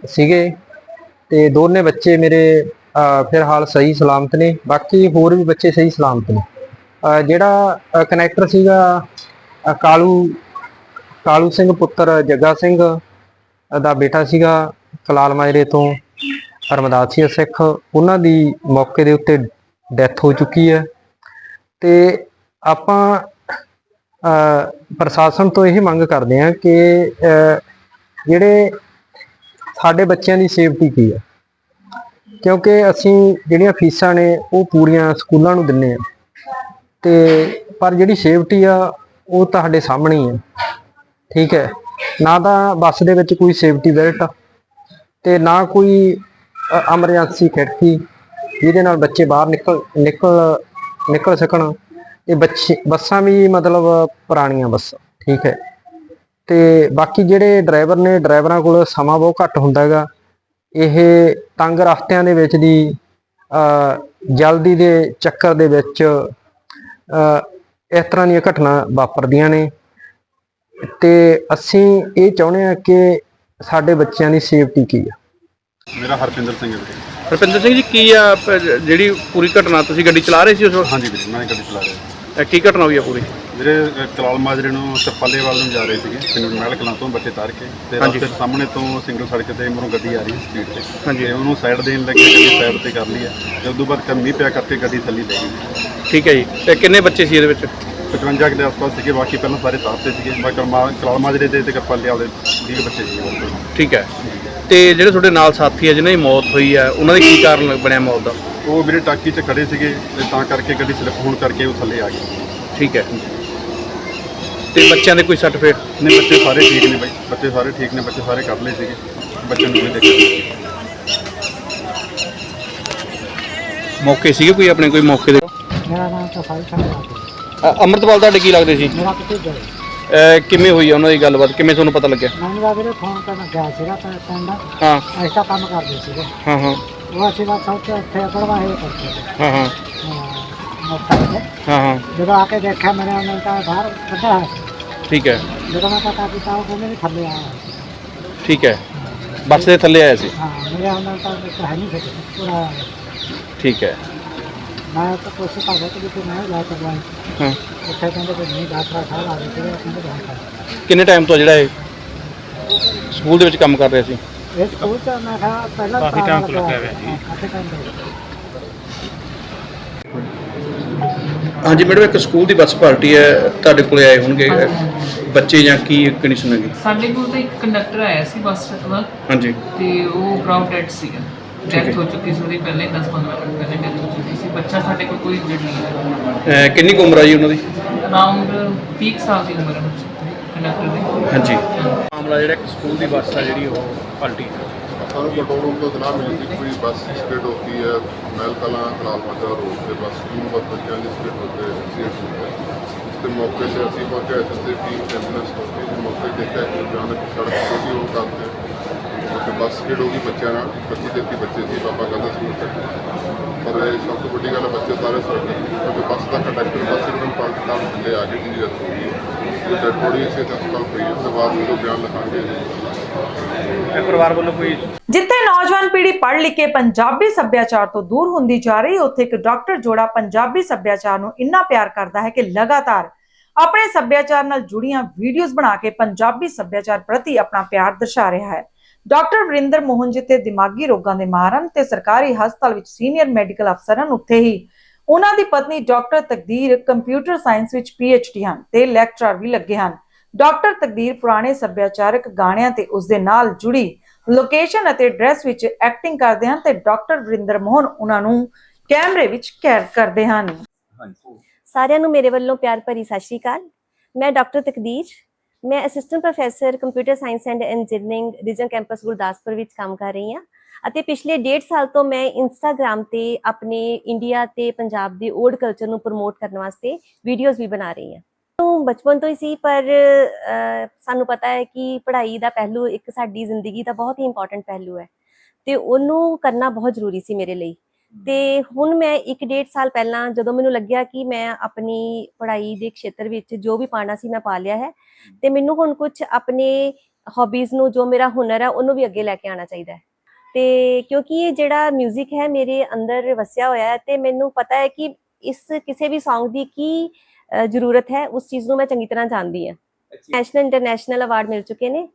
ਸੀਗੇ। ਤੇ ਦੋਨੇ ਬੱਚੇ ਮੇਰੇ ਅ, ਫਿਲਹਾਲ ਸਹੀ ਸਲਾਮਤ ਨੇ। ਬਾਕੀ ਹੋਰ ਵੀ ਬੱਚੇ ਸਹੀ ਸਲਾਮਤ ਨੇ। ਜਿਹੜਾ ਕਨੈਕਟਰ ਸੀਗਾ ਕਾਲੂ ਕਾਲੂ ਸਿੰਘ ਪੁੱਤਰ ਜੱਗਾ ਸਿੰਘ ਦਾ ਬੇਟਾ ਸੀਗਾ ਕਲਾਲ ਮਾਜਰੇ ਤੋਂ ਰਮਦਾਸੀਆ ਸਿੱਖ। ਉਹਨਾਂ ਦੀ ਮੌਕੇ ਦੇ ਉੱਤੇ ਡੈਥ ਹੋ ਚੁੱਕੀ ਹੈ। ਤੇ ਆਪਾਂ ਪ੍ਰਸ਼ਾਸਨ ਤੋਂ ਇਹ ਮੰਗ ਕਰਦੇ ਹਾਂ ਕਿ ਜਿਹੜੇ ਸਾਡੇ ਬੱਚਿਆਂ ਦੀ ਸੇਫਟੀ ਕੀ ਹੈ? ਕਿਉਂਕਿ ਅਸੀਂ ਜਿਹੜੀਆਂ ਫੀਸਾਂ ਨੇ ਉਹ ਪੂਰੀਆਂ ਸਕੂਲਾਂ ਨੂੰ ਦਿੰਨੇ ਆ। ਤੇ ਪਰ ਜਿਹੜੀ ਸੇਫਟੀ ਆ, ਉਹ ਤੁਹਾਡੇ ਸਾਹਮਣੇ ਹੀ ਹੈ ਠੀਕ ਹੈ। ਨਾ ਤਾਂ ਬੱਸ ਦੇ ਵਿੱਚ ਕੋਈ ਸੇਫਟੀ ਬੈਲਟ, ਤੇ ਨਾ ਕੋਈ ਐਮਰਜੈਂਸੀ ਖਿੜਕੀ, ਜਿਹਦੇ ਨਾਲ ਬੱਚੇ ਬਾਹਰ ਨਿਕਲ ਨਿਕਲ ਨਿਕਲ ਸਕਣ। ਇਹ ਬੱਚੇ, ਬੱਸਾਂ ਵੀ ਮਤਲਬ ਪੁਰਾਣੀਆਂ ਬੱਸਾਂ, ਠੀਕ ਹੈ। ਤੇ ਬਾਕੀ ਜਿਹੜੇ ਡਰਾਈਵਰ ਨੇ, ਡਰਾਈਵਰਾਂ ਕੋਲ ਸਮਾਂ ਬਹੁਤ ਘੱਟ ਹੁੰਦਾ ਹੈਗਾ। ਇਹ ਤੰਗ ਰਸਤਿਆਂ ਦੇ ਵਿੱਚ ਦੀ ਅ, ਜਲਦੀ ਦੇ ਚੱਕਰ ਦੇ ਵਿੱਚ ਅ, ਇਸ ਤਰ੍ਹਾਂ ਦੀਆਂ ਘਟਨਾ ਵਾਪਰਦੀਆਂ ਨੇ। ਤੇ ਅਸੀਂ ਇਹ ਚਾਹੁੰਦੇ ਹਾਂ ਕਿ ਸਾਡੇ ਬੱਚਿਆਂ ਦੀ ਸੇਫਟੀ ਕੀ ਹੈ ਮੇਰਾ ਹਰਪਿੰਦਰ ਸਿੰਘ ਹੈ ਵੀਰੇ। ਰੁਪਿੰਦਰ ਸਿੰਘ ਜੀ ਕੀ ਆ ਪ- ਜਿਹੜੀ ਪੂਰੀ ਘਟਨਾ ਤੁਸੀਂ ਗੱਡੀ ਚਲਾ ਰਹੇ ਸੀ ਉਸ ਵਕਤ? ਹਾਂਜੀ ਵੀਰੇ ਮੈਂ ਗੱਡੀ ਚਲਾ ਰਿਹਾ। ਅ, ਕੀ ਘਟਨਾ ਹੋਈ ਆ ਪੂਰੀ? ਅ, ਕਲਾਲ ਮਾਜਰੇ ਨੂੰ ਚੱਪਾਲੇ ਵੱਲ ਨੂੰ ਜਾ ਰਹੇ ਸੀਗੇ ਪਿੰਡ ਮਹਿਲ ਕਲਾਂ ਤੋਂ ਬੱਚੇ ਤਾਰ ਕੇ। ਤੇ ਹਾਂਜੀ। ਰਸਤੇ ਸਾਹਮਣੇ ਤੋਂ ਸਿੰਗਲ ਸੜਕ ਤੇ ਮਰੋਂ ਗੱਡੀ ਆ ਰਹੀ ਹੈ ਸਪੀਡ ਤੇ। ਹਾਂਜੀ। ਤੇ ਉਹਨੂੰ ਸਾਈਡ ਦੇਣ ਲੱਗੇ ਗੱਡੀ ਸਾਈਡ ਤੇ ਕਰ ਲਈ ਹੈ ਤੇ ਉਦੋਂ ਬਾਅਦ ਕੰਮੀ ਪਿਆ ਕਰਕੇ ਗੱਡੀ ਥੱਲੇ ਲੈ ਗਈ। ਠੀਕ ਹੈ ਜੀ। ਤੇ ਕਿੰਨੇ ਬੱਚੇ ਸੀ ਇਹਦੇ ਵਿੱਚ? 55 ਕੁ ਦੇ ਆਸ-ਪਾਸ ਸੀਗੇ ਬਾਕੀ ਪਹਿਲਾਂ ਸਾਰੇ ਤਾਰ ਤੇ ਸੀਗੇ। ਕਲਮਾ- ਕਲਾਲ ਮਾਜਰੇ ਦੇ ਤੇ ਕੱਪਾਲੇ ਵਾਲੇ 20 ਬੱਚੇ ਸੀਗੇ। ਬਸ। ਠੀਕ ਹੈ। ਤੇ ਜਿਹੜੇ ਤੁਹਾਡੇ ਨਾਲ ਸਾਥੀ ਆ ਜਿਨ੍ਹਾਂ ਦੀ ਮੌਤ ਹੋਈ ਆ ਉਹਨਾਂ ਦੇ ਕੀ ਕਾਰਨ ਬਣਿਆ ਮੌਤ ਦਾ? ਉਹ ਵੀਰੇ ਟਾਕੀ 'ਚ ਖੜੇ ਸੀਗੇ ਤੇ ਤਾਂ ਕਰਕੇ ਗੱਡੀ ਸਲਿੱਪ ਹੋਣ ਕਰਕੇ ਉਹ ਥੱਲੇ ਆ ਗਈ ਠੀਕ ਹੈ। ਤੇ ਬੱਚਿਆਂ ਦੇ ਕੋਈ ਸਰਟੀਫਿਕੇਟ ਨੇ ਬੱਚੇ ਸਾਰੇ ਠੀਕ ਨੇ ਬਾਈ। ਬੱਚੇ ਸਾਰੇ ਠੀਕ ਨੇ ਬੱਚੇ ਸਾਰੇ ਕਰ ਲਏ ਸੀਗੇ। ਬੱਚਿਆਂ ਨੂੰ ਦਿੱਕਤ ਨਹੀਂ ਮੌਕੇ ਸੀਗੇ ਕੋਈ ਆਪਣੇ ਕੋਈ ਮੌਕੇ ਦੇ? ਮੇਰਾ ਨਾਮ ਤਾਂ ਸਾਈ ਸਿੰਘ ਅ, ਅੰਮ੍ਰਿਤਪਾਲ ਤੁਹਾਡੇ ਕੀ ਲੱਗਦੇ ਸੀ? ਮੇਰਾ ਕਿਤੇ ਗਏ ਅ, ਕਿਵੇਂ ਹੋਈ ਆ ਉਹਨਾਂ ਦੀ ਗੱਲਬਾਤ? ਕਿਵੇਂ ਤੁਹਾਨੂੰ ਪਤਾ ਲੱਗਿਆ? ਮੈਨੂੰ ਦਾ ਵੀਰੇ ਫੋਨ ਕਰਨ ਗਿਆ ਸੀਗਾ ਤਾਂ ਪਿੰਡ। ਹਾਂ। ਐਸਾ ਕੰਮ ਕਰਦੇ ਸੀਗੇ। ਹਾਂ ਹਾਂ। ਉਹ ਅਸੀਂ ਬਸ ਉੱਥੇ ਉੱਥੇ ਪੜਵਾਏ ਕਰਦੇ ਸੀ। ਹਾਂ ਹਾਂ। ਤੇ ਹਾਂ ਹਾਂ। ਜਦੋਂ ਆ ਕੇ ਦੇਖਿਆ ਮੇਰੇ ਉਹਨਾਂ ਤਾਂ ਬਾਹਰ ਕੱਢਿਆ ਹੋਇਆ ਸੀ। ਠੀਕ ਹੈ। ਜਦੋਂ ਮੈਂ ਪਤਾ ਕੀਤਾ ਉਹ ਕਹਿੰਦੇ ਵੀ ਥੱਲੇ ਆਇਆ। ਠੀਕ ਹੈ। ਬੱਸ ਦੇ ਥੱਲੇ ਆਇਆ ਸੀ? ਹਾਂ ਮੇਰੇ ਉਹਨਾਂ ਤਾਂ ਹੈ ਨਹੀਂ ਸੀ। ਪੂਰਾ ਠੀਕ ਹੈ। ਮੈਂ ਤਾਂ ਕੋਸ਼ਿਸ਼ ਕਰ ਰਿਹਾ ਕਿ ਮੈਂ ਜਾ ਕਰਵਾਈ ਹਾਂ। ਉੱਥੇ ਕਹਿੰਦੇ ਕਿ ਨਹੀਂ ਡਾਕਟਰ ਸਾਹਿਬ ਆ ਗਏ ਸੀ ਉਹ ਕਹਿੰਦੇ ਬਹੁਤ ਕਿੰਨੇ ਟਾਈਮ ਤੋਂ ਜਿਹੜਾ ਇਹ ਸਕੂਲ ਦੇ ਵਿੱਚ ਕੰਮ ਕਰ ਰਿਹਾ ਸੀ? ਇਹ ਸਕੂਲ ਚ ਮੈਂ ਕਿਹਾ ਪਹਿਲਾਂ ਕਾਫੀ ਟਾਈਮ ਤੋਂ ਲੱਗਿਆ ਹੋਇਆ ਜੀ ਕਾਫੀ ਟਾਈਮ ਤੋਂ। ਹਾਂਜੀ ਮੈਡਮ ਇੱਕ ਸਕੂਲ ਦੀ ਬੱਸ ਪਾਰਟੀ ਹੈ ਤੁਹਾਡੇ ਕੋਲੇ ਆਏ ਹੋਣਗੇ। ਬੱਚੇ ਜਾਂ ਕੀ ਕੰਡੀਸ਼ਨ ਹੈਗੀ? ਸਾਡੇ ਕੋਲ ਤਾਂ ਇੱਕ ਕੰਡਕਟਰ ਆਇਆ ਸੀ ਬੱਸ ਵੱਲ ਹਾਂਜੀ। ਤੇ ਉਹ ਬਰਾਊਨ ਡੈਡ ਸੀਗਾ। ਡੈਥ ਹੋ ਚੁੱਕੀ ਸੀ ਉਹਦੀ ਪਹਿਲੇ 10-15 ਮਿੰਟ ਪਹਿਲੇ ਡੈਥ ਹੋ ਚੁੱਕੀ ਸੀ। ਬੱਚਾ ਸਾਡੇ ਕੋਲ ਕੋਈ ਇੰਜਰਡ ਨਹੀਂ ਹੈ। ਅਹ ਕਿੰਨੀ ਕੁ ਉਮਰ ਆ ਜੀ ਉਹਨਾਂ ਦੀ? ਅਰਾਊਂਡ 30 ਸਾਲ ਦੀ ਉਮਰ ਹੈ ਬੱਚੇ ਕੰਡਕਟਰ ਦੀ। ਹਾਂਜੀ। ਮਾਮਲਾ ਜਿਹੜਾ ਇੱਕ ਸਕੂਲ ਦੀ ਬੱਸ ਆ ਜਿਹੜੀ ਉਹ ਪਲਟੀ। ਸਾਨੂੰ ਕੰਟਰੋਲ ਰੂਮ ਤੋਂ ਇਤਲਾਹ ਮਿਲੀ ਸੀ ਕਿ ਕੋਈ ਬੱਸ ਸਪਿਡ ਹੋਤੀ ਹੈ। ਮਹਿਲ ਕਲਾਂ ਕਲਾਲ ਮਾਜਰਾ ਰੋਡ ਤੇ ਬੱਸ ਸਕੂਲ ਬੱਸ ਬੱਚਿਆਂ ਦੀ ਸਪਿਡ ਹੋਤੇ ਐਕਸੀਡੈਂਟ ਹੋ ਗਿਆ ਇਸ ਤੇ ਮੌਕੇ ਤੇ ਅਸੀਂ ਪਹੁੰਚੇ ਐਸਐਸਏ ਟੀਮ ਐਂਬੂਲੈਂਸ ਹੋਤੀ ਤੇ ਮੌਕੇ ਤੇ ਦੇਖਿਆ ਕਿ ਅਚਾਨਕ ਸੜਕ ਛੋਟੀ ਹੋਣ ਕਰਕੇ ਉੱਥੇ ਬੱਸ ਸਪਿਡ ਹੋ ਗਈ ਬੱਚਿਆਂ ਨਾਲ 25 33 ਬੱਚੇ ਸੀ ਬਾਬਾ ਸਕੂਲ ਤੱਕ ਪਰ ਇਹ ਸਭ ਤੋਂ ਵੱਡੀ ਗੱਲ ਬੱਚੇ ਸਾਰੇ ਸੁਰੱਖਿਅਤ ਨੇ ਕਿਉਂਕਿ ਬੱਸ ਦਾ ਕੰਡਕਟਰ ਬੱਸ ਪਲਟ ਨਾਲ ਥੱਲੇ ਆ ਕੇ ਜਿਹਦੀ ਡੈਥ ਹੋ। ਗਈ ਹੈ ਤੇ ਥੋੜੀ ਇਸੇ ਹਸਪਤਾਲ ਪਈ ਹੈ ਉਸ ਤੋਂ ਬਾਅਦ ਜਦੋਂ ਬਿਆਨ ਲਿਖਾਂਗੇ। ਪਰਿਵਾਰ ਵੱਲੋਂ ਕੋਈ ਜਿੱਥੇ ਨੌਜਵਾਨ ਪੀੜ੍ਹੀ ਪੜ੍ਹ ਲਿਖ ਕੇ ਪੰਜਾਬੀ ਸੱਭਿਆਚਾਰ ਤੋਂ ਦੂਰ ਹੁੰਦੀ ਜਾ ਰਹੀ ਉੱਥੇ ਇੱਕ ਡਾਕਟਰ ਜੋੜਾ ਪੰਜਾਬੀ ਸੱਭਿਆਚਾਰ ਨੂੰ ਇੰਨਾ ਪਿਆਰ ਕਰਦਾ ਹੈ ਕਿ ਲਗਾਤਾਰ ਆਪਣੇ ਸੱਭਿਆਚਾਰ ਨਾਲ ਜੁੜੀਆਂ ਵੀਡੀਓਜ਼ ਬਣਾ ਕੇ ਪੰਜਾਬੀ ਸੱਭਿਆਚਾਰ ਪ੍ਰਤੀ ਆਪਣਾ ਪਿਆਰ ਦਰਸਾ ਰਿਹਾ ਹੈ। ਡਾਕਟਰ ਵਰਿੰਦਰ ਮੋਹਨ ਜਿੱਥੇ ਦਿਮਾਗੀ ਰੋਗਾਂ ਦੇ ਮਾਹਰ ਹਨ ਤੇ ਸਰਕਾਰੀ ਹਸਪਤਾਲ ਵਿੱਚ ਸੀਨੀਅਰ ਮੈਡੀਕਲ ਅਫਸਰ ਹਨ ਉੱਥੇ ਹੀ ਉਹਨਾਂ ਦੀ ਪਤਨੀ ਡਾਕਟਰ ਤਕਦੀਰ ਕੰਪਿਊਟਰ ਸਾਇੰਸ ਵਿੱਚ ਡੀ ਹਨ ਤੇ ਲੈਕਚਰਰ ਵੀ ਲੱਗੇ ਹਨ। ਡਾਕਟਰ ਤਕਦੀਰ ਪੁਰਾਣੇ ਸੱਭਿਆਚਾਰਕ ਗਾਣਿਆਂ ਤੇ ਉਸ ਦੇ ਨਾਲ ਜੁੜੀ ਲੋਕੇਸ਼ਨ ਅਤੇ ਡਰੈਸ ਵਿੱਚ ਐਕਟਿੰਗ ਕਰਦੇ ਹਨ ਤੇ ਡਾਕਟਰ ਵਰਿੰਦਰ ਮੋਹਨ ਉਹਨਾਂ ਨੂੰ ਕੈਮਰੇ ਵਿੱਚ ਕੈਦ ਕਰਦੇ ਹਨ। ਸਾਰਿਆਂ ਨੂੰ ਮੇਰੇ ਵੱਲੋਂ ਪਿਆਰ ਭਰੀ ਸਤਿ ਸ਼੍ਰੀ ਅਕਾਲ। ਮੈਂ ਡਾਕਟਰ ਤਕਦੀਰ ਮੈਂ assistant professor computer science and engineering region campus Gurdaspur ਵਿੱਚ ਕੰਮ ਕਰ ਰਹੀ ਹਾਂ। ਅਤੇ ਪਿਛਲੇ ਡੇਢ ਸਾਲ ਤੋਂ ਮੈਂ ਇੰਸਟਾਗ੍ਰam ਤੇ ਆਪਣੇ ਇੰਡੀਆ ਤੇ ਪੰਜਾਬ ਦੇ ਓਲਡ ਕਲਚਰ ਨੂੰ ਪ੍ਰਮੋਟ ਕਰਨ ਵਾਸਤੇ ਵੀਡੀਓਜ਼ ਵੀ ਬਣਾ ਰਹੀ ਹਾਂ। ਤੋਂ ਬਚਪਨ ਤੋਂ ਹੀ ਸੀ, ਪਰ ਸਾਨੂੰ ਪਤਾ ਹੈ ਕਿ ਪੜ੍ਹਾਈ ਦਾ ਪਹਿਲੂ ਇੱਕ ਸਾਡੀ ਜ਼ਿੰਦਗੀ ਦਾ ਬਹੁਤ ਹੀ ਇੰਪੋਰਟੈਂਟ ਪਹਿਲੂ ਹੈ। ਤੇ ਉਹਨੂੰ ਕਰਨਾ ਬਹੁਤ ਜ਼ਰੂਰੀ ਸੀ ਮੇਰੇ ਲਈ। ਤੇ ਹੁਣ ਮੈਂ ਇੱਕ ਡੇਢ ਸਾਲ ਪਹਿਲਾਂ ਜਦੋਂ ਮੈਨੂੰ ਲੱਗਿਆ ਕਿ ਮੈਂ ਆਪਣੀ ਪੜ੍ਹਾਈ ਦੇ ਖੇਤਰ ਵਿੱਚ ਜੋ ਵੀ ਪਾਣਾ ਸੀ ਮੈਂ ਪਾ ਲਿਆ ਹੈ। ਤੇ ਮੈਨੂੰ ਹੁਣ ਕੁਝ ਆਪਣੇ ਹੌਬੀਜ਼ ਨੂੰ ਜੋ ਮੇਰਾ ਹੁਨਰ ਹੈ ਉਹਨੂੰ ਵੀ ਅੱਗੇ ਲੈ ਕੇ ਆਉਣਾ ਚਾਹੀਦਾ ਹੈ। ਤੇ ਕਿਉਂਕਿ ਇਹ ਜਿਹੜਾ 뮤직 ਹੈ ਮੇਰੇ ਅੰਦਰ ਵਸਿਆ ਹੋਇਆ ਹੈ ਤੇ ਮੈਨੂੰ ਪਤਾ ਹੈ ਕਿ ਇਸ ਕਿਸੇ ਵੀ Song ਦੀ ਕੀ ਜ਼ਰੂਰਤ ਹੈ ਉਸ ਚੀਜ਼ ਨੂੰ ਮੈਂ ਚੰਗੀ ਤਰ੍ਹਾਂ ਜਾਣਦੀ ਹਾਂ। ਨੈਸ਼ਨਲ ਇੰਟਰਨੈਸ਼ਨਲ ਅਵਾਰਡ ਮਿਲ ਚੁੱਕੇ ਨੇ।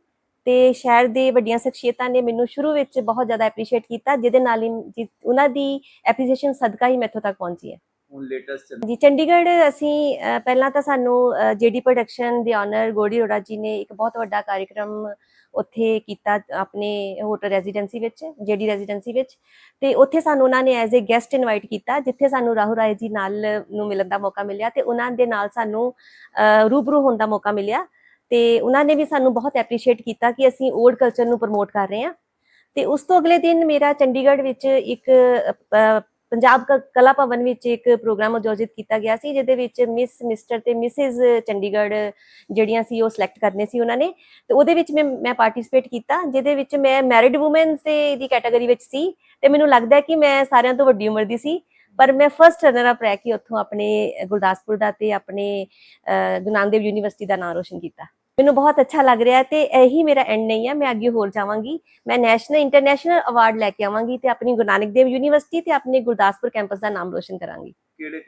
ਤੇ ਸ਼ਹਿਰ ਦੇ ਵੱਡੀਆਂ ਸ਼ਖਸੀਅਤਾਂ ਨੇ ਮੈਨੂੰ ਸ਼ੁਰੂ ਵਿੱਚ ਬਹੁਤ ਜ਼ਿਆਦਾ ਐਪਰੀਸ਼ੀਏਟ ਕੀਤਾ ਜਿਹਦੇ ਨਾਲ ਹੀ ਉਹਨਾਂ ਦੀ ਐਪਰੀਸ਼ੀਏਸ਼ਨ ਸਦਕਾ ਹੀ ਮੈਥੋਂ ਤੱਕ ਪਹੁੰਚੀ ਹੈ। ਹੁਣ ਲੇਟੈਸਟ ਜੀ ਚੰਡੀਗੜ੍ਹ ਅਸੀਂ ਪਹਿਲਾਂ ਤਾਂ ਸਾਨੂੰ ਜੇਡੀ ਪ੍ਰੋਡਕਸ਼ਨ ਦੇ ਆਨਰ ਗੋੜੀ ਰੋੜਾ ਜੀ ਨੇ ਇੱਕ ਬਹੁਤ ਵੱਡਾ ਕਾਰਜਕ੍ਰਮ ਉੱਥੇ ਕੀਤਾ ਆਪਣੇ ਹੋਟਲ ਰੈਜ਼ੀਡੈਂਸੀ ਵਿੱਚ ਜੇਡੀ ਰੈਜ਼ੀਡੈਂਸੀ ਵਿੱਚ ਤੇ ਉੱਥੇ ਸਾਨੂੰ ਉਹਨਾਂ ਨੇ ਐਜ਼ ਅ ਗੈਸਟ ਇਨਵਾਈਟ ਕੀਤਾ ਜਿੱਥੇ ਸਾਨੂੰ ਰਾਹੁਲ ਰਾਏ ਜੀ ਨਾਲ ਨੂੰ ਮਿਲਣ ਦਾ ਮੌਕਾ ਮਿਲਿਆ ਤੇ ਉਹਨਾਂ ਦੇ ਨਾਲ ਸਾਨੂੰ ਰੂਬਰੂ ਹੋਣ ਦਾ ਮੌਕਾ ਮਿਲਿਆ। ਤੇ ਉਹਨਾਂ ਨੇ ਵੀ ਸਾਨੂੰ ਬਹੁਤ ਐਪਰੀਸ਼ੀਏਟ ਕੀਤਾ ਕਿ ਅਸੀਂ ਓਲਡ ਕਲਚਰ ਨੂੰ ਪ੍ਰਮੋਟ ਕਰ ਰਹੇ ਹਾਂ। ਤੇ ਉਸ ਤੋਂ ਅਗਲੇ ਦਿਨ ਮੇਰਾ ਚੰਡੀਗੜ੍ਹ ਵਿੱਚ ਇੱਕ ਪੰਜਾਬ ਕ- ਕਲਾ ਭਵਨ ਵਿੱਚ ਇੱਕ ਪ੍ਰੋਗਰਾਮ ਆਯੋਜਿਤ ਕੀਤਾ ਗਿਆ ਸੀ ਜਿਹਦੇ ਵਿੱਚ ਮਿਸ ਮਿਸਟਰ ਤੇ ਮਿਸਿਸ ਚੰਡੀਗੜ੍ਹ ਜਿਹੜੀਆਂ ਸੀ ਉਹ ਸਿਲੈਕਟ ਕਰਨੇ ਸੀ ਉਹਨਾਂ ਨੇ। ਤੇ ਉਹਦੇ ਵਿੱਚ ਮੈਂ ਮੈਂ ਪਾਰਟਿਸਿਪੇਟ ਕੀਤਾ ਜਿਹਦੇ ਵਿੱਚ ਮੈਂ ਮੈਰਿਡ ਔਮਨਸ ਦੇ ਦੀ ਕੈਟਾਗਰੀ ਵਿੱਚ ਸੀ ਤੇ ਮੈਨੂੰ ਲੱਗਦਾ ਕਿ ਮੈਂ ਸਾਰਿਆਂ ਤੋਂ ਵੱਡੀ ਉਮਰ ਦੀ ਸੀ। ਪਰ ਮੈਂ ਫਰਸਟ ਰਨਰ ਅਪ ਰਹਿ ਕੇ ਉੱਥੋਂ ਆਪਣੇ ਗੁਰਦਾਸਪੁਰ ਦਾ ਤੇ ਆਪਣੇ ਅਹ, ਗੁਰੂ ਨਾਨਕ ਦੇਵ ਯੂਨੀਵਰਸਿਟੀ ਦਾ ਨਾਮ ਰੋਸ਼ਨ ਕੀਤਾ। ਮੈਨੂੰ ਬਹੁਤ ਅੱਛਾ ਲੱਗ ਰਿਹਾ ਤੇ ਇਹੀ ਮੇਰਾ ਐਂਡ ਨਹੀਂ ਹੈ ਮੈਂ ਅੱਗੇ ਹੋਰ ਜਾਵਾਂਗੀ। ਮੈਂ ਨੈਸ਼ਨਲ ਇੰਟਰਨੈਸ਼ਨਲ ਅਵਾਰਡ ਲੈ ਕੇ ਆਵਾਂਗੀ ਤੇ ਆਪਣੀ ਗੁਰੂ ਨਾਨਕ ਦੇਵ ਯੂਨੀਵਰਸਿਟੀ ਤੇ ਆਪਣੇ ਗੁਰਦਾਸਪੁਰ ਕੈਂਪਸ ਦਾ ਨਾਮ ਰੋਸ਼ਨ ਕਰਾਂਗੀ।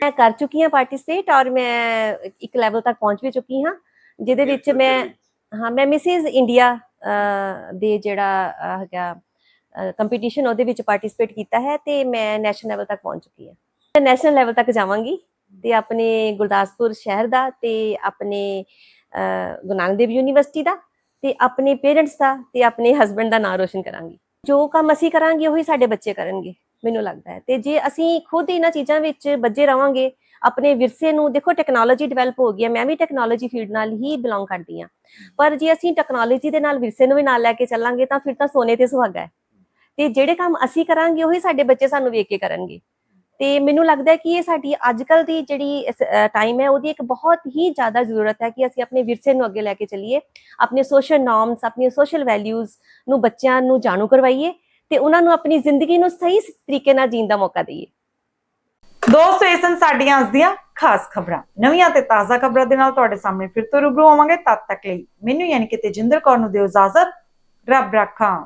ਮੈਂ ਕਰ ਚੁੱਕੀ ਹਾਂ ਪਾਰਟਿਸਿਪੇਟ ਔਰ ਮੈਂ ਇੱਕ ਲੈਵਲ ਤੱਕ ਪਹੁੰਚ ਵੀ ਚੁੱਕੀ ਹਾਂ ਜਿਹਦੇ ਵਿੱਚ ਮੈਂ ਹਾਂ ਮੈਂ ਮਿਸਿਸ ਇੰਡੀਆ ਦੇ ਜਿਹੜਾ ਹੈਗਾ ਕੰਪੀਟੀਸ਼ਨ ਉਹਦੇ ਵਿੱਚ ਪਾਰਟਿਸਿਪੇਟ ਕੀਤਾ ਹੈ ਤੇ ਮੈਂ ਨੈਸ਼ਨਲ ਲੈਵਲ ਤੱਕ ਪਹੁੰਚ ਚੁੱਕੀ ਹਾਂ। ਮੈਂ ਨੈਸ਼ਨਲ ਲੈਵਲ ਤੱਕ ਜਾਵਾਂਗੀ ਤੇ ਆਪਣੇ ਗੁਰਦਾਸਪੁਰ ਸ਼ਹਿਰ ਦਾ ਤੇ ਆਪਣੇ ਗੁਰੂ ਨਾਨਕ ਦੇਵ ਯੂਨੀਵਰਸਿਟੀ ਦਾ ਤੇ ਆਪਣੇ ਪੇਰੈਂਟਸ ਦਾ ਤੇ ਆਪਣੇ ਹਸਬੰਡ ਦਾ ਨਾਮ ਰੋਸ਼ਨ ਕਰਾਂਗੀ। ਜੋ ਕੰਮ ਅਸੀਂ ਕਰਾਂਗੇ ਉਹੀ ਸਾਡੇ ਬੱਚੇ ਕਰਨਗੇ, ਮੈਨੂੰ ਲੱਗਦਾ ਹੈ। ਤੇ ਜੇ ਅਸੀਂ ਖੁਦ ਇਹਨਾਂ ਚੀਜ਼ਾਂ ਵਿੱਚ ਬੱਜੇ ਰਵਾਂਗੇ, ਆਪਣੇ ਵਿਰਸੇ ਨੂੰ, ਦੇਖੋ ਟੈਕਨੋਲੋਜੀ ਡਿਵੈਲਪ ਹੋ ਗਈ ਹੈ, ਮੈਂ ਵੀ ਟੈਕਨੋਲੋਜੀ ਫੀਲਡ ਨਾਲ ਹੀ ਬਿਲੋਂਗ ਕਰਦੀ ਹਾਂ। ਪਰ ਜੇ ਅਸੀਂ ਟੈਕਨੋਲੋਜੀ ਦੇ ਨਾਲ ਵਿਰਸੇ ਨੂੰ ਵੀ ਨਾਲ ਲੈ ਕੇ ਚੱਲਾਂਗੇ ਤਾਂ ਫਿਰ ਤਾਂ ਸੋਨੇ ਤੇ ਸੁਹਾਗਾ ਹੈ। ਤੇ ਜਿਹੜੇ ਕੰਮ ਅਸੀਂ ਕਰਾਂਗੇ, ਉਹੀ ਸਾਡੇ ਬੱਚੇ ਸਾਨੂੰ ਵੇਖ ਕੇ ਕਰਨਗੇ। ਤੇ ਮੈਨੂੰ ਲੱਗਦਾ ਕਿ ਇਹ ਸਾਡੀ ਅੱਜਕੱਲ ਦੀ ਜਿਹੜੀ ਟਾਈਮ ਹੈ, ਉਹਦੀ ਇੱਕ ਬਹੁਤ ਹੀ ਜ਼ਿਆਦਾ ਜ਼ਰੂਰਤ ਹੈ ਕਿ ਅਸੀਂ ਆਪਣੇ ਵਿਰਸੇ ਨੂੰ ਅੱਗੇ ਲੈ ਕੇ ਚੱਲੀਏ, ਆਪਣੇ ਸੋਸ਼ਲ ਨਾਰਮਸ ਆਪਣੀਆਂ ਸੋਸ਼ਲ ਵੈਲਿਊਜ਼ ਨੂੰ ਬੱਚਿਆਂ ਨੂੰ ਜਾਣੂ ਕਰਵਾਈਏ ਤੇ ਉਹਨਾਂ ਨੂੰ ਆਪਣੀ ਜ਼ਿੰਦਗੀ ਨੂੰ ਸਹੀ ਤਰੀਕੇ ਨਾਲ ਜੀਣ ਦਾ ਮੌਕਾ ਦਈਏ। ਦੋਸਤੋ, ਇਹ ਸਨ ਸਾਡੀਆਂ ਅੱਜ ਦੀਆਂ ਖਾਸ ਖਬਰਾਂ। ਨਵੀਆਂ ਤੇ ਤਾਜ਼ਾ ਖਬਰਾਂ ਦੇ ਨਾਲ ਤੁਹਾਡੇ ਸਾਹਮਣੇ ਫਿਰ ਤੋਂ ਰੂਬਰੂ ਹੋਵਾਂਗੇ। ਤਦ ਤੱਕ ਲਈ ਮੈਨੂੰ ਯਾਨੀ ਕਿ ਤੇਜਿੰਦਰ ਕੌਰ ਨੂੰ ਦਿਓ ਇਜਾਜ਼ਤ। ਰੱਬ ਰੱਖਾਂ